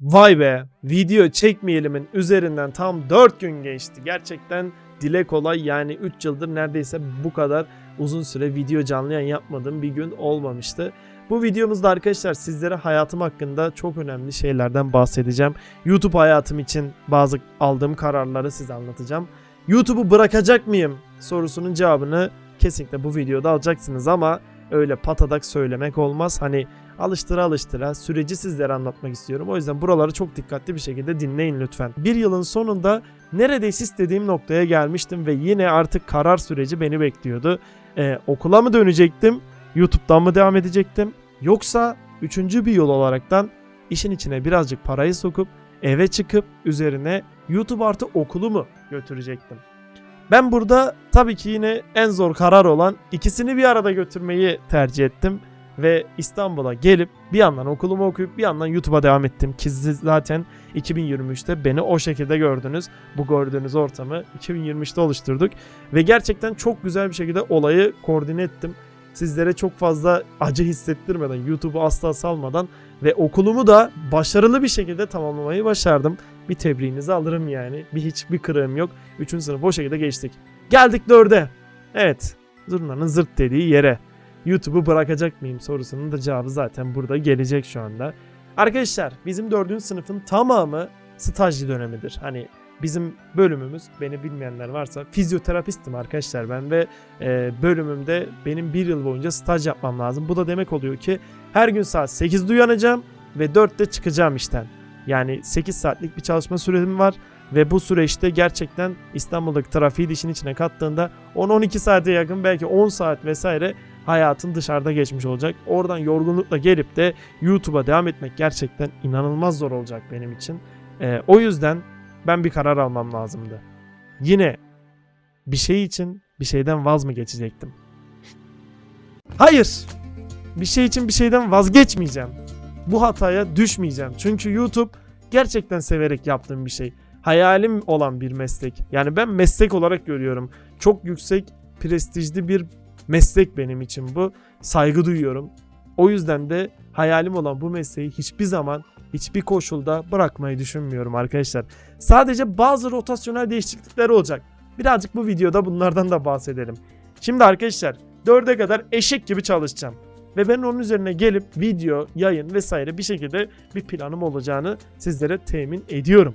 Vay be video çekmeyelimin üzerinden tam 4 gün geçti. Gerçekten dile kolay yani 3 yıldır neredeyse bu kadar uzun süre video canlı yayın yapmadığım bir gün olmamıştı. Bu videomuzda arkadaşlar sizlere hayatım hakkında çok önemli şeylerden bahsedeceğim. YouTube hayatım için bazı aldığım kararları size anlatacağım. YouTube'u bırakacak mıyım sorusunun cevabını kesinlikle bu videoda alacaksınız ama öyle patadak söylemek olmaz. Hani alıştıra alıştıra süreci sizlere anlatmak istiyorum. O yüzden buraları çok dikkatli bir şekilde dinleyin lütfen. Bir yılın sonunda neredeyse istediğim noktaya gelmiştim ve yine artık karar süreci beni bekliyordu. Ee, okula mı dönecektim? YouTube'dan mı devam edecektim? Yoksa üçüncü bir yol olaraktan işin içine birazcık parayı sokup eve çıkıp üzerine YouTube artı okulu mu götürecektim? Ben burada tabii ki yine en zor karar olan ikisini bir arada götürmeyi tercih ettim ve İstanbul'a gelip bir yandan okulumu okuyup bir yandan YouTube'a devam ettim ki siz zaten 2023'te beni o şekilde gördünüz. Bu gördüğünüz ortamı 2023'te oluşturduk ve gerçekten çok güzel bir şekilde olayı koordine ettim. Sizlere çok fazla acı hissettirmeden, YouTube'u asla salmadan ve okulumu da başarılı bir şekilde tamamlamayı başardım. Bir tebriğinizi alırım yani. Bir hiçbir kırığım yok. Üçüncü sınıf o şekilde geçtik. Geldik dörde. Evet. Zurnanın zırt dediği yere. YouTube'u bırakacak mıyım sorusunun da cevabı zaten burada gelecek şu anda. Arkadaşlar bizim dördüncü sınıfın tamamı stajlı dönemidir. Hani bizim bölümümüz beni bilmeyenler varsa fizyoterapistim arkadaşlar ben ve e, bölümümde benim bir yıl boyunca staj yapmam lazım. Bu da demek oluyor ki her gün saat 8'de uyanacağım ve 4'te çıkacağım işten. Yani 8 saatlik bir çalışma sürem var ve bu süreçte gerçekten İstanbul'daki trafiği de işin içine kattığında 10-12 saate yakın belki 10 saat vesaire hayatın dışarıda geçmiş olacak. Oradan yorgunlukla gelip de YouTube'a devam etmek gerçekten inanılmaz zor olacak benim için. Ee, o yüzden ben bir karar almam lazımdı. Yine bir şey için bir şeyden vaz mı geçecektim? Hayır. Bir şey için bir şeyden vazgeçmeyeceğim. Bu hataya düşmeyeceğim. Çünkü YouTube gerçekten severek yaptığım bir şey. Hayalim olan bir meslek. Yani ben meslek olarak görüyorum. Çok yüksek, prestijli bir meslek benim için bu. Saygı duyuyorum. O yüzden de hayalim olan bu mesleği hiçbir zaman hiçbir koşulda bırakmayı düşünmüyorum arkadaşlar. Sadece bazı rotasyonel değişiklikler olacak. Birazcık bu videoda bunlardan da bahsedelim. Şimdi arkadaşlar 4'e kadar eşek gibi çalışacağım. Ve ben onun üzerine gelip video, yayın vesaire bir şekilde bir planım olacağını sizlere temin ediyorum.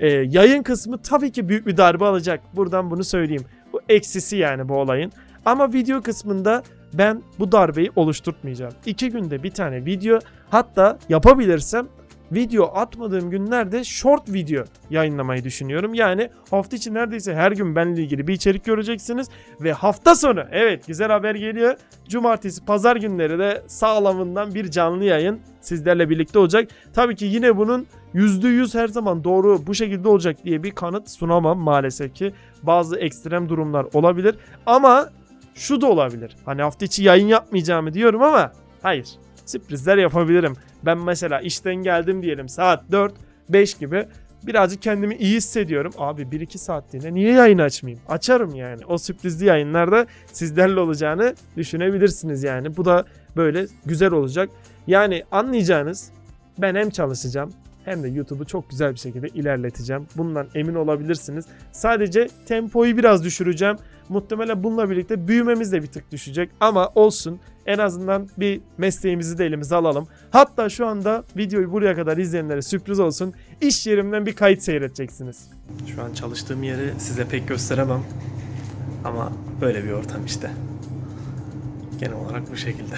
Ee, yayın kısmı tabii ki büyük bir darbe alacak. Buradan bunu söyleyeyim. Bu eksisi yani bu olayın. Ama video kısmında ben bu darbeyi oluşturtmayacağım. İki günde bir tane video hatta yapabilirsem video atmadığım günlerde short video yayınlamayı düşünüyorum. Yani hafta içi neredeyse her gün benimle ilgili bir içerik göreceksiniz. Ve hafta sonu evet güzel haber geliyor. Cumartesi pazar günleri de sağlamından bir canlı yayın sizlerle birlikte olacak. Tabii ki yine bunun %100 her zaman doğru bu şekilde olacak diye bir kanıt sunamam maalesef ki. Bazı ekstrem durumlar olabilir ama şu da olabilir. Hani hafta içi yayın yapmayacağımı diyorum ama hayır. Sürprizler yapabilirim. Ben mesela işten geldim diyelim saat 4 5 gibi birazcık kendimi iyi hissediyorum. Abi 1-2 saatliğine niye yayın açmayayım? Açarım yani. O sürprizli yayınlarda sizlerle olacağını düşünebilirsiniz yani. Bu da böyle güzel olacak. Yani anlayacağınız ben hem çalışacağım hem de YouTube'u çok güzel bir şekilde ilerleteceğim. Bundan emin olabilirsiniz. Sadece tempoyu biraz düşüreceğim. Muhtemelen bununla birlikte büyümemiz de bir tık düşecek ama olsun. En azından bir mesleğimizi de elimize alalım. Hatta şu anda videoyu buraya kadar izleyenlere sürpriz olsun. İş yerimden bir kayıt seyredeceksiniz. Şu an çalıştığım yeri size pek gösteremem. Ama böyle bir ortam işte. Genel olarak bu şekilde.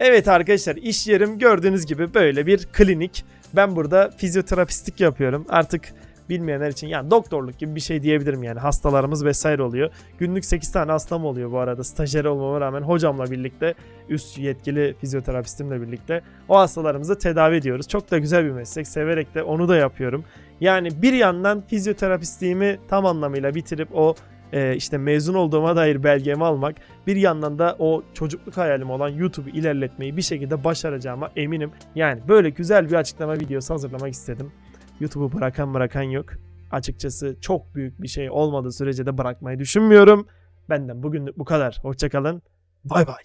Evet arkadaşlar iş yerim gördüğünüz gibi böyle bir klinik. Ben burada fizyoterapistlik yapıyorum. Artık bilmeyenler için yani doktorluk gibi bir şey diyebilirim yani hastalarımız vesaire oluyor. Günlük 8 tane hastam oluyor bu arada stajyer olmama rağmen hocamla birlikte üst yetkili fizyoterapistimle birlikte o hastalarımızı tedavi ediyoruz. Çok da güzel bir meslek severek de onu da yapıyorum. Yani bir yandan fizyoterapistliğimi tam anlamıyla bitirip o e, işte mezun olduğuma dair belgemi almak bir yandan da o çocukluk hayalim olan YouTube'u ilerletmeyi bir şekilde başaracağıma eminim. Yani böyle güzel bir açıklama videosu hazırlamak istedim. YouTube'u bırakan bırakan yok. Açıkçası çok büyük bir şey olmadığı sürece de bırakmayı düşünmüyorum. Benden bugünlük bu kadar. Hoşçakalın. Bay bay.